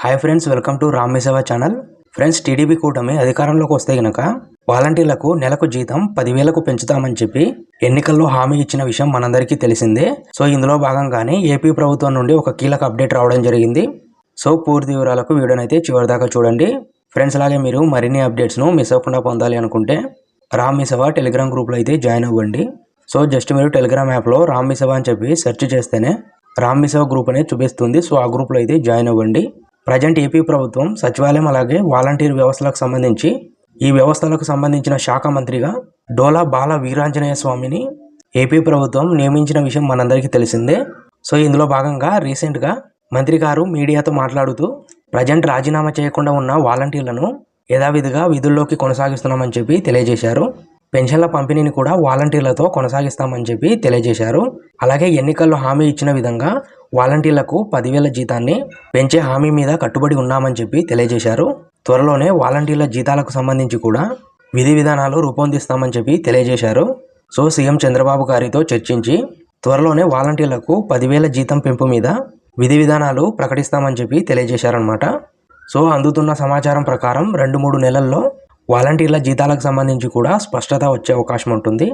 Hi friends welcome to Ram channel friends TDP కూటమి అధికారంలోకి వస్తే గనక వాలంటీర్లకు నెలకు జీతం పదివేలకు పెంచుతామని చెప్పి ఎన్నికల్లో హామీ ఇచ్చిన విషయం మనందరికీ తెలిసిందే. సో ఇందులో భాగంగానే ఏపీ ప్రభుత్వం నుండి ఒక కీలక అప్డేట్ రావడం జరిగింది. సో పూర్తి వివరాలకు వీడియోనైతే చివరిదాకా చూడండి. ఫ్రెండ్స్ అలాగే మీరు మరిన్ని అప్డేట్స్ను మిస్ అవ్వకుండా పొందాలి అనుకుంటే రామ్ టెలిగ్రామ్ గ్రూప్లో అయితే జాయిన్ అవ్వండి. సో జస్ట్ మీరు టెలిగ్రామ్ యాప్లో రామ్ అని చెప్పి సెర్చ్ చేస్తేనే రామ్ గ్రూప్ అనేది చూపిస్తుంది. సో ఆ గ్రూప్లో అయితే జాయిన్ అవ్వండి. ప్రజెంట్ ఏపీ ప్రభుత్వం సచివాలయం అలాగే వాలంటీర్ వ్యవస్థలకు సంబంధించి ఈ వ్యవస్థలకు సంబంధించిన శాఖ మంత్రిగా డోలా బాల వీరాంజనేయ స్వామిని ఏపీ ప్రభుత్వం నియమించిన విషయం మనందరికీ తెలిసిందే. సో ఇందులో భాగంగా రీసెంట్గా మంత్రి గారు మీడియాతో మాట్లాడుతూ ప్రజెంట్ రాజీనామా చేయకుండా ఉన్న వాలంటీర్లను యథావిధిగా విధుల్లోకి కొనసాగిస్తున్నామని చెప్పి తెలియజేశారు. పెన్షన్ల పంపిణీని కూడా వాలంటీర్లతో కొనసాగిస్తామని చెప్పి తెలియజేశారు. అలాగే ఎన్నికల్లో హామీ ఇచ్చిన విధంగా వాలంటీర్లకు పదివేల జీతాన్ని పెంచే హామీ మీద కట్టుబడి ఉన్నామని చెప్పి తెలియజేశారు. త్వరలోనే వాలంటీర్ల జీతాలకు సంబంధించి కూడా విధి విధానాలు రూపొందిస్తామని చెప్పి తెలియజేశారు. సో సీఎం చంద్రబాబు గారితో చర్చించి త్వరలోనే వాలంటీర్లకు పదివేల జీతం పెంపు మీద విధి విధానాలు ప్రకటిస్తామని చెప్పి తెలియజేశారనమాట సో అందుతున్న సమాచారం ప్రకారం రెండు మూడు నెలల్లో వాలంటీర్ల జీతాలకు సంబంధించి కూడా స్పష్టత వచ్చే అవకాశం ఉంటుంది.